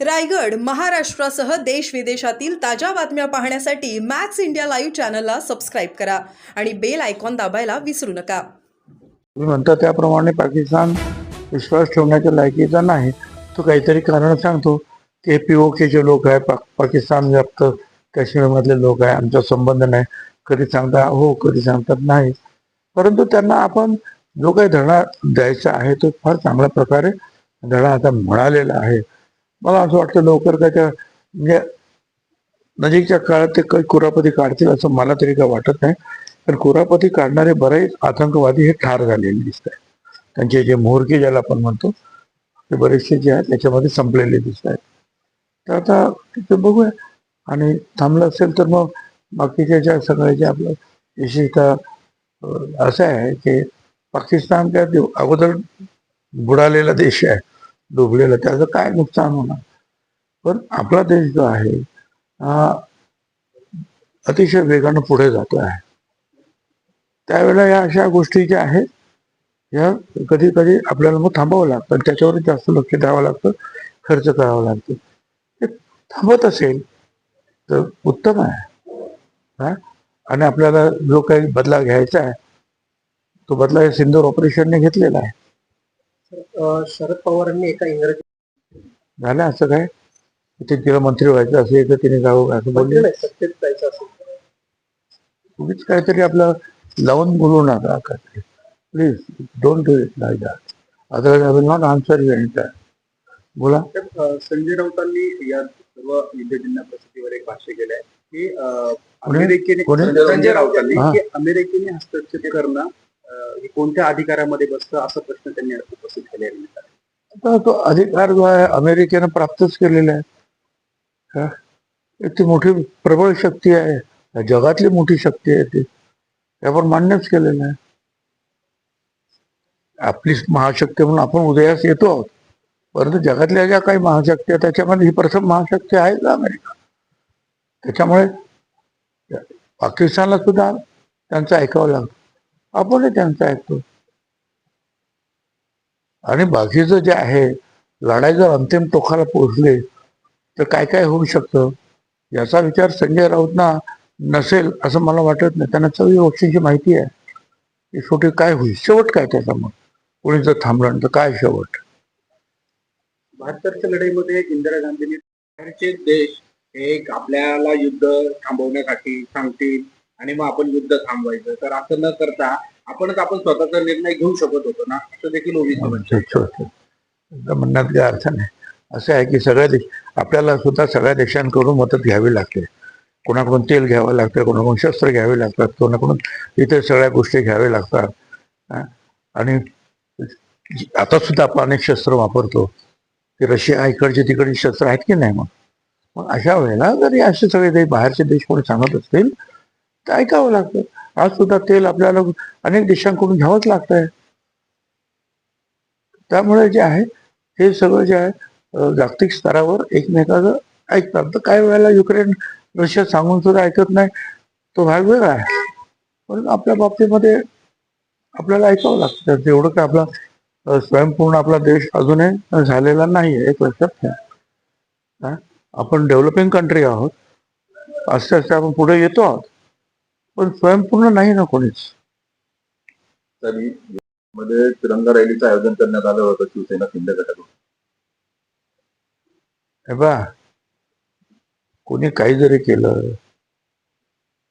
रायगड महाराष्ट्रासह देश विदेशातील ताज्या बातम्या पाहण्यासाठी मॅक्स इंडिया लाईव्ह चॅनलला सबस्क्राईब करा आणि बेल आयकॉन दाबायला विसरू नका. तुम्ही म्हणता त्याप्रमाणे पाकिस्तान विश्वास ठेवण्याच्या लायकीचा नाही. तो काहीतरी कारण सांगतो. की पी ओ केचे लोक आहे पा पाकिस्तान व्याप्त काश्मीरमधले लोक आहे आमचा संबंध नाही. कधी सांगता हो कधी सांगतात नाही. परंतु त्यांना आपण जो काही धडा द्यायचा आहे तो फार चांगल्या प्रकारे धडा आता मिळालेला आहे. मला असं वाटतं लवकर काय त्या म्हणजे नजीकच्या काळात ते काही कुरापती काढतील असं मला तरी काय वाटत नाही. पण कुरापती काढणारे बरेच आतंकवादी हे ठार झालेले दिसत आहेत त्यांचे जे मोहरके ज्याला आपण म्हणतो ते बरेचसे जे आहेत त्याच्यामध्ये संपलेले दिसत आहेत तर आता ते बघूया. आणि थांबलं असेल तर मग बाकीच्या ज्या सगळ्या ज्या आपलं विशेषतः असं आहे की पाकिस्तान त्या अगोदर बुडालेला देश आहे. डुबलेलं त्याचं काय नुकसान होणार? पण आपला देश जो आहे अतिशय वेगानं पुढे जातो आहे. त्यावेळेला या अशा गोष्टी ज्या आहेत या कधी कधी आपल्याला मग थांबावं लागतं त्याच्यावर जास्त लक्ष द्यावं लागतं खर्च करावा लागतो. ते थांबत असेल तर उत्तम आहे. हा? आणि आपल्याला जो काही बदला घ्यायचा आहे तो बदला हे सिंदूर ऑपरेशनने घेतलेला आहे. शरद पवारांनी एका इंग्रजी झालं असं काय? ते तिला मंत्री व्हायचं असेल तर तिने जावं असं बोलले. जायचं असेल तुम्हीच काहीतरी आपलं लावून बोलू नका please don't do it like that otherwise I will not answer you any बोला. अ, संजय राऊतांनी या सर्व युद्धजिल्हा प्रसिद्धीवर एक भाष्य केलंय की? अमेरिकेने? संजय राऊतांनी. की अमेरिकेने हस्तक्षेप करणं हे कोणत्या अधिकारामध्ये बसतं? असा प्रश्न त्यांनी उपस्थित केले तो अधिकार जो आहे अमेरिकेनं प्राप्तच केलेला आहे. ती मोठी प्रबळ शक्ती आहे. जगातली मोठी शक्ती आहे ती. ते आपण मान्यच केलेलं आहे. आपली महाशक्ती म्हणून आपण उदयास येतो आहोत. परंतु जगातल्या ज्या काही महाशक्ती आहे त्याच्यामध्ये ही प्रथम महाशक्ती आहे का अमेरिका. त्याच्यामुळे पाकिस्तानला सुद्धा त्यांचं ऐकावं लागतं. आपणही त्यांचं ऐकतो. आणि बाकीचं जे आहे लढाई जर अंतिम टोकाला पोहोचले तर काय काय होऊ शकतं? याचा विचार संजय राऊतना नसेल असं मला वाटत नाही. त्यांना सगळी गोष्टींची माहिती आहे. की शेवटी काय होईल? शेवट काय त्याचा मग कोणी जर थांबलं तर काय शेवट? बहात्तरच्या लढाईमध्ये इंदिरा गांधींनी बाहेरचे देश एक आपल्याला युद्ध थांबवण्यासाठी सांगतील. आणि मग आपण युद्ध थांबवायचं. तर असं न करता आपणच आपण स्वतःचा निर्णय घेऊ शकत होतो ना? असं देखील ओबीसी म्हणण्यात काय अर्थ नाही. असं आहे की सगळ्या देश आपल्याला सुद्धा सगळ्या देशांकडून मदत घ्यावी लागते. कोणाकडून तेल घ्यावं लागतं कोणाकडून शस्त्र घ्यावे लागतात कोणाकडून इतर सगळ्या गोष्टी घ्याव्या लागतात? आणि आता सुद्धा आपण अनेक शस्त्र वापरतो. की रशिया इकडचे तिकडचे शस्त्र आहेत की नाही मग? मग अशा वेळेला जरी असे सगळे बाहेरचे देश कोणी सांगत असतील ते ऐकावं लागतं. आज सुद्धा तेल आपल्याला अनेक देशांकडून घ्यावंच लागतंय. त्यामुळे जे आहे हे सगळं जे आहे जागतिक स्तरावर एकमेकाचं ऐकतात. तर काही वेळेला युक्रेन रशिया सांगून सुद्धा ऐकत नाही. तो भाग वेगळा आहे. पण आपल्या बाबतीमध्ये आपल्याला ऐकावं लागतं. त्याचं एवढं काय आपला स्वयंपूर्ण आपला देश अजूनही झालेला नाही आहे एक लक्षात घ्या आपण डेव्हलपिंग कंट्री आहोत. आस्ते आस्ते आपण पुढे येतो आहोत. पण स्वयंपूर्ण नाही ना कोणीच. तरी मध्ये तिरंगा रॅलीचं आयोजन करण्यात आलं होतं शिवसेना शिंदे हे बा कोणी काही जरी केलं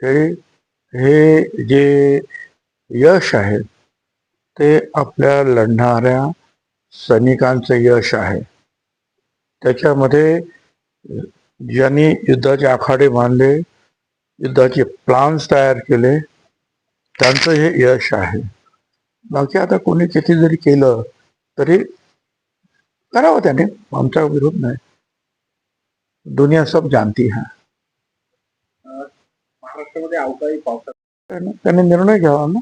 तरी हे जे यश आहे ते आपल्या लढणाऱ्या सैनिकांचं यश आहे. त्याच्यामध्ये ज्यांनी युद्धाचे आखाडे बांधले युद्धाचे प्लान्स तयार केले त्यांचं हे यश आहे. बाकी आता कोणी किती जरी केलं तरी करावं त्याने आमचा विरोध नाही. दुनिया सब जानती है. महाराष्ट्रामध्ये अवकाळी पावसात त्याने निर्णय घ्यावा ना.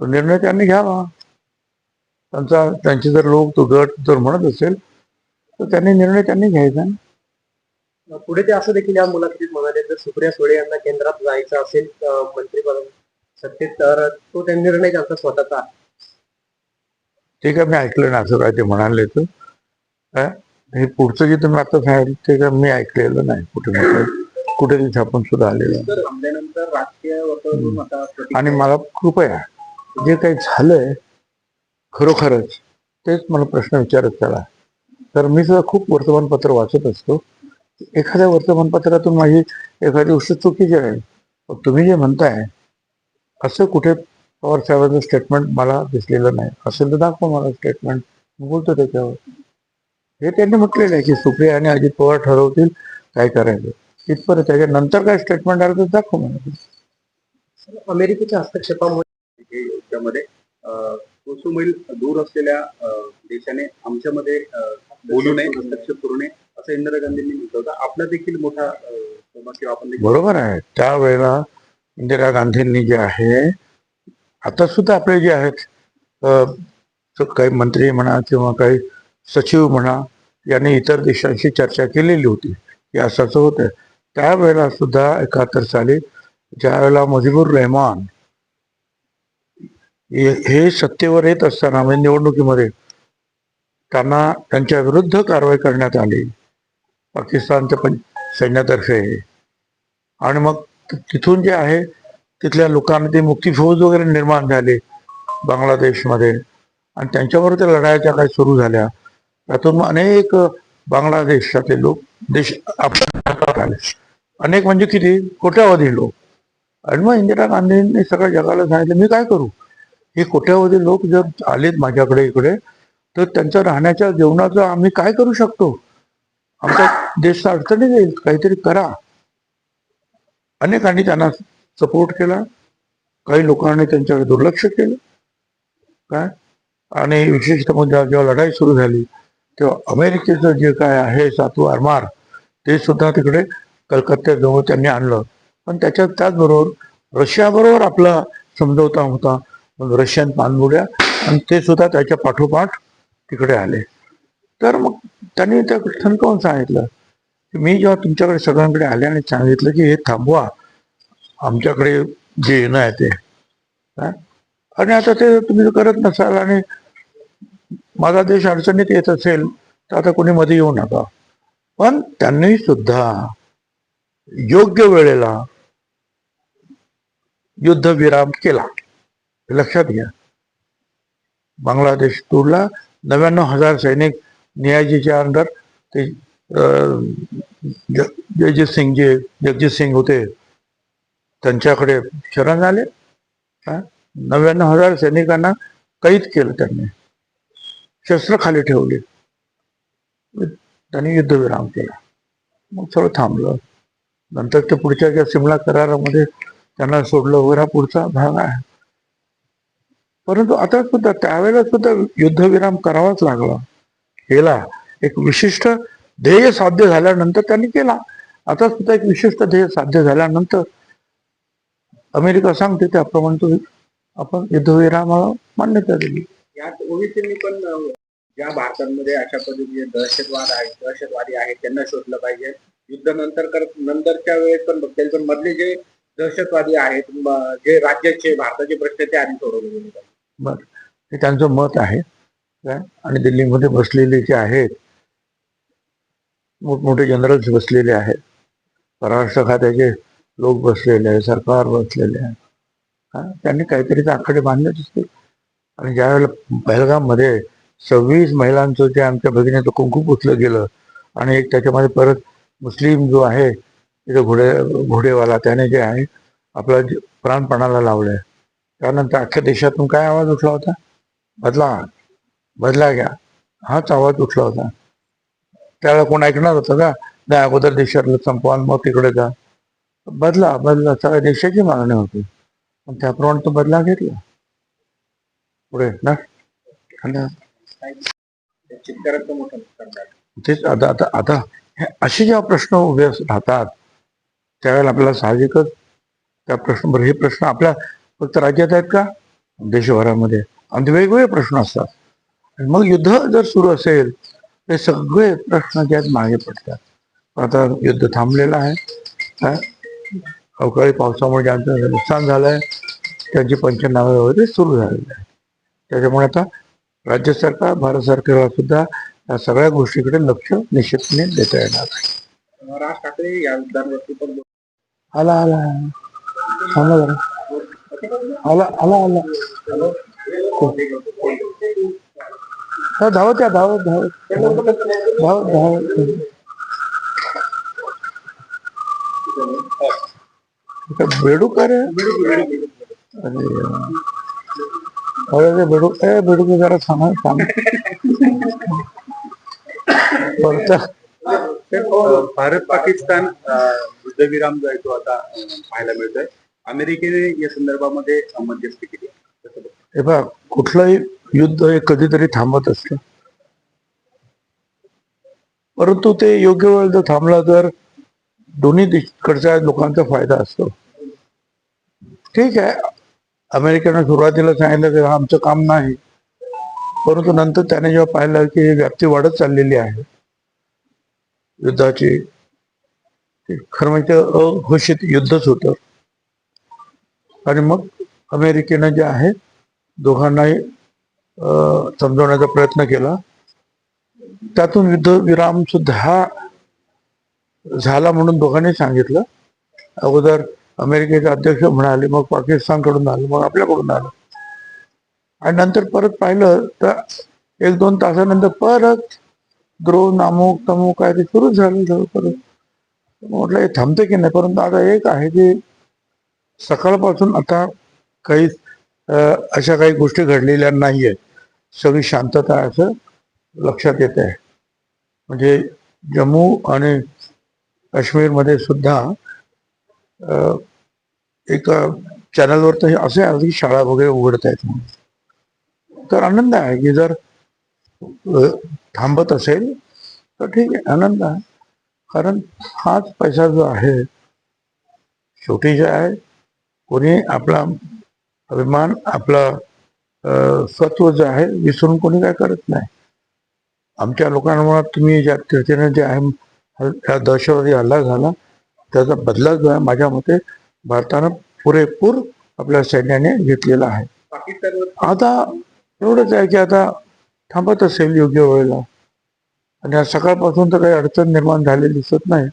तो निर्णय त्यांनी घ्यावा. त्यांचा त्यांचे जर लोक तो गट जर म्हणत असेल तर त्यांनी निर्णय त्यांनी घ्यायचा ना. पुढे ते असं देखील या मुलाखतीत म्हणाले जर सुप्रिया सुळे यांना केंद्रात जायचं असेल मंत्रिपद सत्तेत तर तो त्यांनी निर्णय त्यांचा स्वतःचा आहे. ते काय मी ऐकलं ना असं काय ते म्हणाले तर. काय हे पुढचं जे तुम्ही आता सांगितलं ते मी ऐकलेलं नाही कुठे कुठे. तिथे आपण सुद्धा आलेलं आणि मला कृपया जे काही झालंय खरोखरच तेच मला प्रश्न विचारत चला. तर मी सुद्धा खूप वर्तमानपत्र वाचत असतो. एखाद्या वर्तमानपत्रातून माझी एखादी गोष्ट चुकीची आहे. पण तुम्ही जे म्हणताय असं कुठे पवार साहेबांचं स्टेटमेंट मला दिसलेलं नाही. असेल तर दाखवा मला स्टेटमेंट बोलतो त्याच्यावर. हे त्यांनी म्हटलेलं आहे की सुप्रिया आणि अजित पवार ठरवतील काय करायचं. इथपर्यंत त्याच्यानंतर काय स्टेटमेंट आलं तर दाखव मला. अमेरिकेच्या हस्तक्षेपामुळे युद्धामध्ये कोसुमैल दूर असलेल्या देशाने आमच्यामध्ये बोलू नये हस्तक्षेप करू नये. असं इंदिरा गांधींनी म्हटलं होतं. आपला देखील मोठा किंवा आपण बरोबर आहे. त्यावेळेला इंदिरा गांधींनी जे आहे आता सुद्धा आपले जे आहेत काही मंत्री म्हणा किंवा काही सचिव म्हणा यांनी इतर देशांशी चर्चा केलेली होती. की असं असं होतं. त्यावेळेला सुद्धा एकाहत्तर साली ज्या वेळेला मुजीबुर रहमान हे सत्तेवर येत असताना म्हणजे निवडणुकीमध्ये त्यांना त्यांच्या विरुद्ध कारवाई करण्यात आली. पाकिस्तानच्या पण सैन्यातर्फे. आणि मग तिथून जे आहे तिथल्या लोकांना ते मुक्ती फौज वगैरे निर्माण झाले बांगलादेशमध्ये. आणि त्यांच्यावर त्या लढाया काय काही सुरू झाल्या. त्यातून मग अनेक बांगलादेशातले लोक देश आपल्या आले अनेक म्हणजे किती? कोट्यावधी लोक. आणि मग इंदिरा गांधींनी सगळ्या जगाला सांगितलं मी काय करू? हे कोट्यावधी लोक जर आलेत माझ्याकडे इकडे तर त्यांच्या राहण्याच्या जेवणाचं आम्ही काय करू शकतो? आमचा देश अडचणीत येईल काहीतरी करा. अनेकांनी त्यांना सपोर्ट केला. काही लोकांनी त्यांच्याकडे दुर्लक्ष केलं. काय? आणि विशेषतः म्हणजे जेव्हा लढाई सुरू झाली तेव्हा अमेरिकेचं जे काय आहे सातू आरमार ते सुद्धा तिकडे कलकत्त्याजवळ त्यांनी आणलं. पण त्याच्यात त्याचबरोबर रशियाबरोबर आपला समजवता होता. मग रशियन पाणबुड्या आणि ते सुद्धा त्याच्या पाठोपाठ तिकडे आले. तर मग त्यांनी त्या ठणकावून सांगितलं? की मी जेव्हा तुमच्याकडे सगळ्यांकडे आले आणि सांगितलं की हे थांबवा. आमच्याकडे जे येणं आहे ते. आणि आता ते तुम्ही करत नसाल आणि माझा देश अडचणीत येत असेल तर आता कोणी मध्ये येऊ नका. पण त्यांनी सुद्धा योग्य वेळेला युद्धविराम केला. लक्षात घ्या. बांगलादेश तोडला. नव्याण्णव हजार सैनिक नियाजीच्या अंडर ते जगजित सिंग जे जगजित सिंग होते त्यांच्याकडे शरण आले. नव्याण्णव हजार सैनिकांना कैद केलं त्यांनी. शस्त्र खाली ठेवले. त्यांनी युद्धविराम केला. मग सगळं थांबलं. नंतर ते पुढच्या ज्या सिमला करारामध्ये त्यांना सोडलं वगैरे हा पुढचा भाग आहे. परंतु आता सुद्धा त्यावेळेला सुद्धा युद्धविराम करावाच लागला. केला. एक विशिष्ट ध्येय साध्य झाल्यानंतर त्यांनी केला. आता सुद्धा एक विशिष्ट ध्येय साध्य झाल्यानंतर अमेरिका सांगते त्याप्रमाणे तो आपण युद्धविरामाला मान्यता दिली. यात ओबीसींनी पण ज्या भारतामध्ये अशा पद्धतीचे दहशतवाद आहेत दहशतवादी आहेत त्यांना शोधलं पाहिजे. युद्ध नंतर नंतरच्या वेळेस पण बघतील पण मधले जे दहशतवादी आहेत जे राज्याचे भारताचे प्रश्न ते आधी सोडवले गेले. पाहिजे हे त्यांचं मत आहे. काय आणि दिल्लीमध्ये बसलेले जे आहेत मोठमोठे जनरल्स बसलेले आहेत. परराष्ट्र खात्याचे लोक बसलेले आहे सरकार बसलेले आहे त्यांनी काहीतरी आकडे बांधले असतील. आणि ज्यावेळेला पहलगाममध्ये सव्वीस महिलांचं जे आमच्या भगिनीचं कुंकू पुसलं गेलं आणि एक त्याच्यामध्ये परत मुस्लिम जो आहे तिथे घोडे घोडेवाला त्याने जे आहे आपला प्राणपणाला लावलंय. त्यानंतर अख्ख्या देशातून काय आवाज उठला होता? बदला बदला घ्या. हाच आवाज उठला होता. त्यावेळेला कोण ऐकणार होतं का नाही अगोदर देशातलं संपवा मग तिकडे जा. बदला बदला. सगळ्या देशाची मागणी होती. पण त्याप्रमाणे तो बदला घेतला. पुढे ना? तेच आता आता आता हे असे जेव्हा प्रश्न उभे राहतात त्यावेळेला आपल्याला साहजिकच त्या प्रश्न बरं हे प्रश्न आपल्या फक्त राज्यात आहेत का? देशभरामध्ये. आणि वेगवेगळे प्रश्न असतात. मग युद्ध जर सुरू असेल ते सगळे प्रश्न जे आहेत मागे पडतात. आता युद्ध थांबलेलं आहे? अवकाळी पावसामुळे ज्यांचं नुकसान झालंय त्यांची पंचनामे वगैरे सुरू झालेले आहे त्याच्यामुळे आता राज्य सरकार भारत सरकारला सुद्धा या सगळ्या गोष्टीकडे लक्ष निश्चितपणे देता येणार आहे. अं, राज ठाकरे या मुद्द्यांवरती पण बोल- आला आला. आला. आला आला आला. हा, धावत या धावत धावत धावत धावत बेडू का रे अरे अरे ते बेडू ए बेडू को जरा थांबा थांब बोलता भारत पाकिस्तान युद्धविराम जो आहे तो आता पाहायला मिळतोय अमेरिकेने या संदर्भामध्ये मध्यस्थी केली? हे बघ कुठलंही युद्ध हे कधीतरी थांबत असत. परंतु ते योग्य वेळ जर थांबला तर दोन्ही देशकडच्या लोकांचा फायदा असतो. ठीक आहे अमेरिकेनं सुरुवातीला सांगितलं की आमचं काम नाही. परंतु नंतर त्याने जेव्हा पाहिलं की व्याप्ती वाढत चाललेली आहे युद्धाची खरं म्हणजे अघोषित युद्धच होतं. आणि मग अमेरिकेनं जे आहे दोघांनाही समजवण्याचा प्रयत्न केला. त्यातून युद्धविराम सुद्धा झाला म्हणून दोघांनी सांगितलं. अगोदर अमेरिकेचे अध्यक्ष म्हणाले मग पाकिस्तानकडून आलं मग आपल्याकडून आलं. आणि नंतर परत पाहिलं तर एक दोन तासानंतर परत द्रोण नामुक तमुक काय ते सुरू झालं सगळं परत म्हटलं हे थांबते की नाही? परंतु आता एक आहे की सकाळपासून आता काही अशा काही गोष्टी घडलेल्या नाहीये सगळी शांतता असं लक्षात येत आहे. म्हणजे जम्मू आणि काश्मीरमध्ये सुद्धा एक एका चॅनलवर तर हे असे अगदी शाळा वगैरे उघडत आहेत म्हणून. तर आनंद आहे की जर थांबत असेल तर ठीक आहे आनंद आहे. कारण हाच पैसा जो आहे शेवटी जे आहे कोणी आपला अभिमान आपला सत्व जे आहे विसरून कोणी काय करत नाही. आमच्या लोकांमुळं तुम्ही ज्या रीतीने जे आहे हा दहशतवादी हल्ला झाला त्याचा बदला जो आहे माझ्या मते भारतानं पुरेपूर आपल्या सैन्याने घेतलेला आहे. आता एवढंच आहे की आता थांबत असेल योग्य वेळेला. आणि आज सकाळपासून तर काही अडचण निर्माण झालेली दिसत नाही.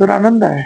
तर आनंद आहे.